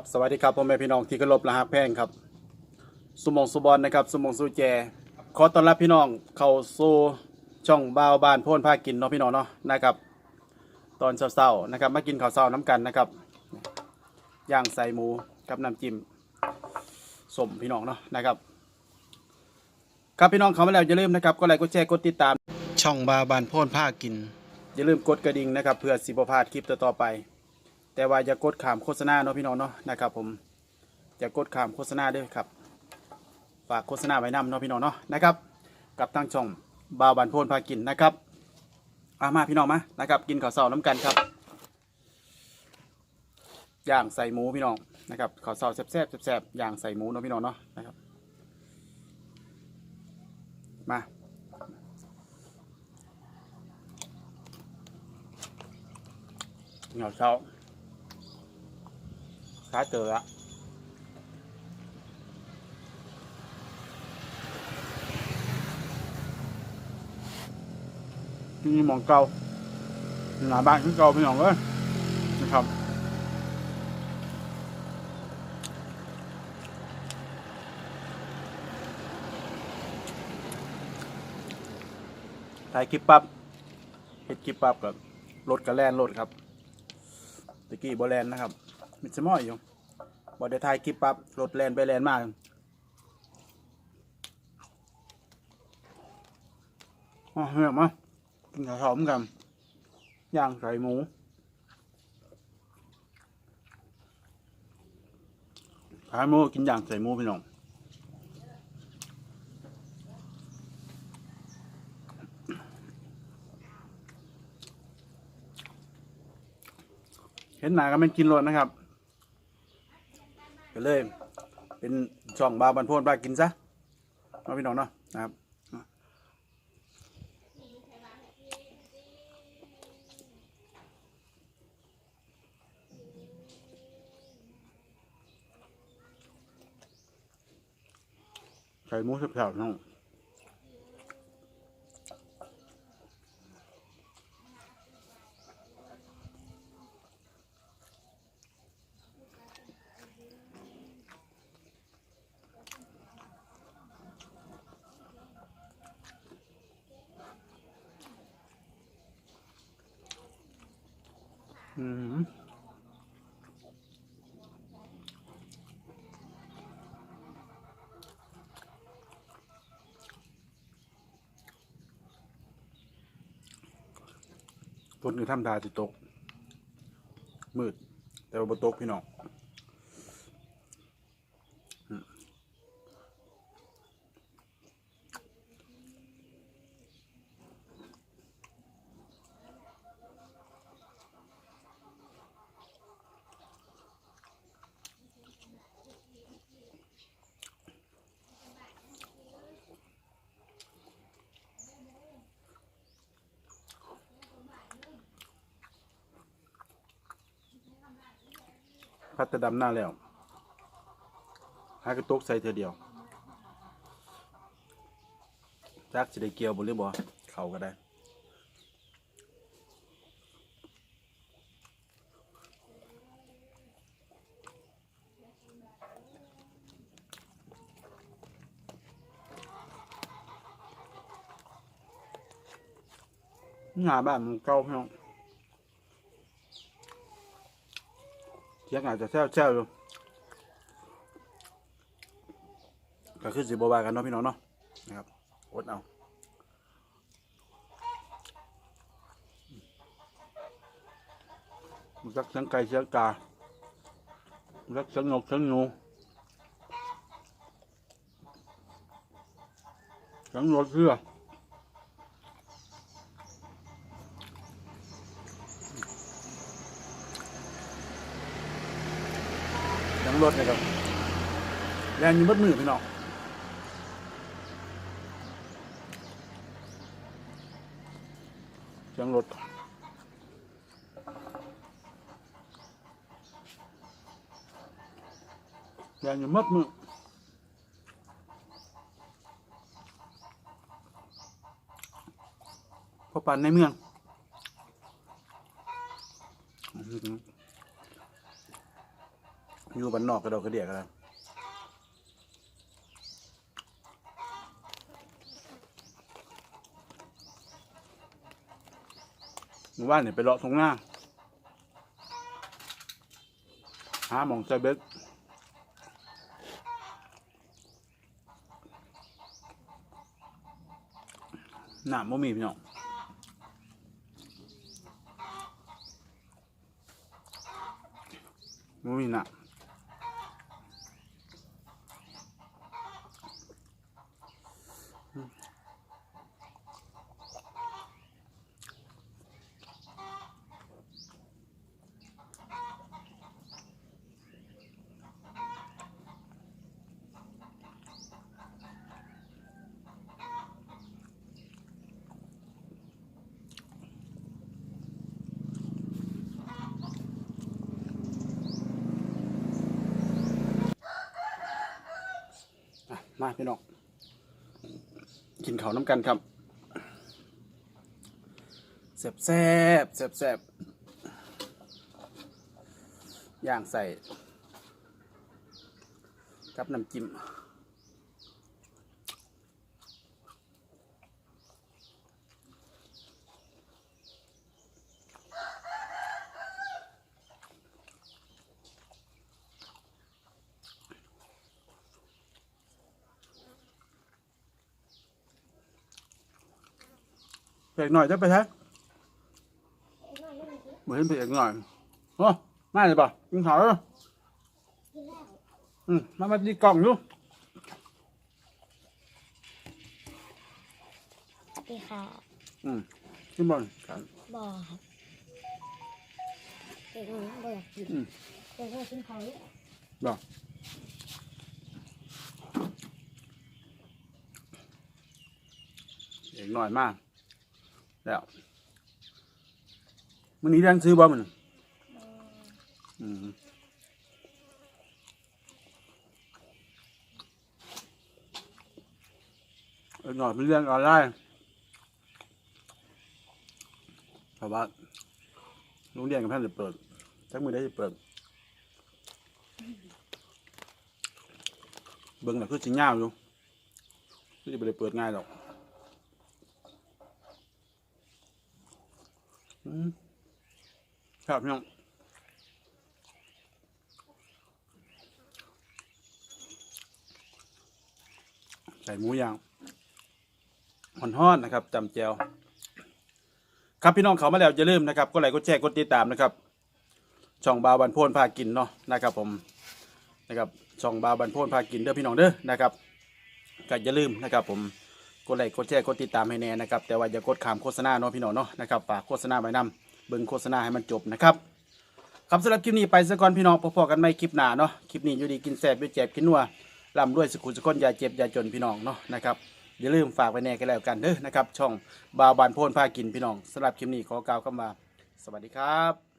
ครับสวัสดีครับพ่อแม่พี่น้องที่เคารพและฮักแพงครับสุมงสุบอลนะครับสุมงสุแจ ขอต้อนรับพี่น้องเข้าสู่ช่องบ่าวบ้านโพ่นพากินเนาะพี่น้องเนาะนะครับ ตอนเช้าๆนะครับมากินข้าวเช้าน้ำกันนะครับย่างใส่หมูกับน้ำจิ้มสมพี่น้องเนาะนะครับ ครับพี่น้องเขามาแล้วอย่าลืมนะครับกดไลค์กดแชร์กดติดตาม ช่องบ่าวบ้านโพ่นพากิน อย่าลืมกดกระดิ่งนะครับ เพื่อสิบพลาดคลิปต่อๆไป แต่ว่าอย่ากดขามโฆษณาเนาะพี่น้องเนาะนะครับผมอย่ากดขามโฆษณาด้วยครับฝากโฆษณาไว้นำเนาะพี่น้องเนาะนะครับ กับทางช่องบาวบันโพนพากินนะครับอามาพี่น้องมานะครับ กินข้าวเสาน้ำกันครับย่างใส่หมูพี่น้องนะครับข้าวเสาแซ่บๆแซ่บๆย่างใส่หมูเนาะพี่น้องเนาะนะครับ มาเหงาเช้า ค้าเจอละที่นี่มองเก่าหนาบ้านคือเก่าพี่น้องเอ้ยนะครับถ่ายคลิปปั๊บเฮ็ดคลิปปั๊บกับรถกระแลนรถครับตะกี้บอแลนนะครับ มิดสมอยอยู่บอได้ถ่ายคลิปปับรถแลนไปแลนมาอ๋อเหี้ยมากินข้าวหอมกันย่างใส่หมูขายหมูกินย่างใส่หมูพี่น้องเห็นหนาก็ไม่นกินรสนะครับ ก็เลย เป็นช่องบาบันโพนบากินซะมาพี่น้องเนาะนะครับใส่หมูสับๆน้อง อืมฝนคือทำดาจิตก มืด แต่ว่าบตกพี่น้อง พัดตะดำหน้าแล้วหากระตกใส่เธอเดียวจักจะได้เกี่ยวบนหรือบ่เขาก็ได้หน้าบ้านมันเก่าพี่น้อง เสียงอาจจะแซวๆอยู่ก็คือสิบวากันเนาะพี่น้องเนาะนะครับอดเอามันรักเสียงไก่เสียงกามันรักเสียงนกเสียงหนูเสียงรถเรือ รถนะครับแรงอยิงมัดมือพี่น้องเสียงรถแรงอยิงมัดมือพอปั่นในเมือง อยู่บ้านนอกกระโดดกระเดียกกันแล้วหมู่บ้านเนี่ยไปเลาะทงหน้าหาหมองใจเบ็ดหนามบ่มีพี่น้องบ่มีหนาม มาพี่น้องกินเขาน้ำกันครับแซบแซบแซบแซบย่างใส่กับน้ำจิ้ม เผ็ดหน่อยจะไปใช้เหมือนเผ็ดหน่อยโอ้มาเลยป่ะกินข้าวแล้วอืมมามาดีกล่องอยู่สวัสดีค่ะอืมขึ้นบอลครับบอครับเด็กน้อยบออยากกินอืมเด็กน้อยกินเขาวดอกเด็กหน่อยมาก แล้วมันนี้แรงซื้อบ่มันอืมเด็กหน่อยมันเรียนออนไลน์เพราะว่าโรงเรียนกับท่านจะเปิดจักมือได้จะเปิด เบิ่งน่คือสิงยาวอยู่คือจะบ่ได้เปิดง่ายหรอกอืม ครับพี่น้องใส่หมูย่างหอนห้อนๆนะครับจำแจวครับพี่น้องเขามาแล้วอย่าลืมนะครับก็ไลค์กดแชร์กดติดตามนะครับ ช่องบาวบันโพนพากินเนาะนะครับ ผมนะครับช่องบาวบันโพนพากินเด้อพี่น้องเด้อนะครับก็อย่าลืมนะครับ ผม กดไลค์กดแชร์กดติดตามให้แน่นะครับแต่ว่าอย่ากดขามโฆษณาเนาะพี่น้องเนาะนะครับฝากโฆษณาไว้นำเบิ่งโฆษณาให้มันจบนะครับครับสำหรับคลิปนี้ไปซะก่อนพี่น้องพอๆกันไม่คลิปหน้าเนาะคลิปนี้อยู่ดีกินแซ่บด้วยแจบกินนัวร่ำรวยสุขุสุขคนอย่าเจ็บอย่าจนพี่น้องเนาะนะครับอย่าลืมฝากไว้แน่กันแล้วกันเด้อนะครับช่องบาวบันโพนพากินพี่น้องสำหรับคลิปนี้ขอกล่าวคำว่าสวัสดีครับ